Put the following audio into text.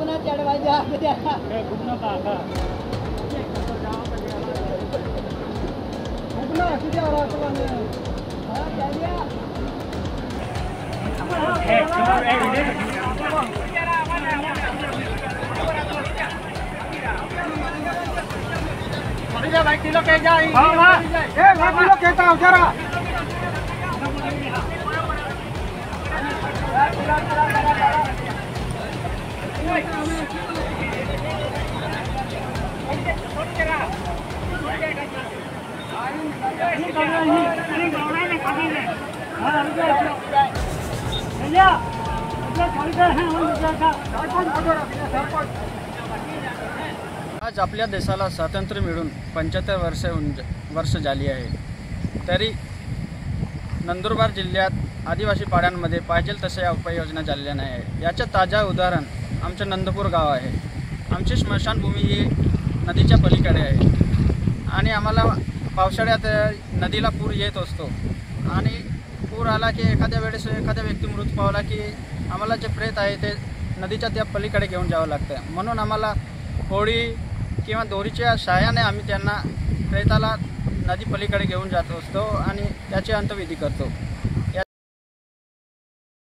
कोकणात चढवायच्या भाई किलो के आज आपल्या देशाला स्वातंत्र्य मिळून पंच्याहत्तर वर्ष वर्ष झाली आहे. तरी नंदुरबार जिल्ह्यात आदिवासी पाड्यांमध्ये पाहिजे तशा उपाययोजना झालेल्या नाही आहे याचं ताजा उदाहरण आमचं नंदपूर गाव आहे. आमची स्मशानभूमी ही नदीच्या पलीकडे आहे. आणि आम्हाला पावसाळ्यात नदीला पूर येत असतो. आणि पूर आला की एखाद्या वेळेस एखाद्या व्यक्ती मृत पावला की आम्हाला जे प्रेत आहे ते नदीच्या त्या पलीकडे घेऊन जावं लागतं. म्हणून आम्हाला होळी किंवा दोरीच्या सहाय्याने आम्ही त्यांना प्रेताला नदी पलीकडे घेऊन जात असतो आणि त्याची अंतविधी करतो.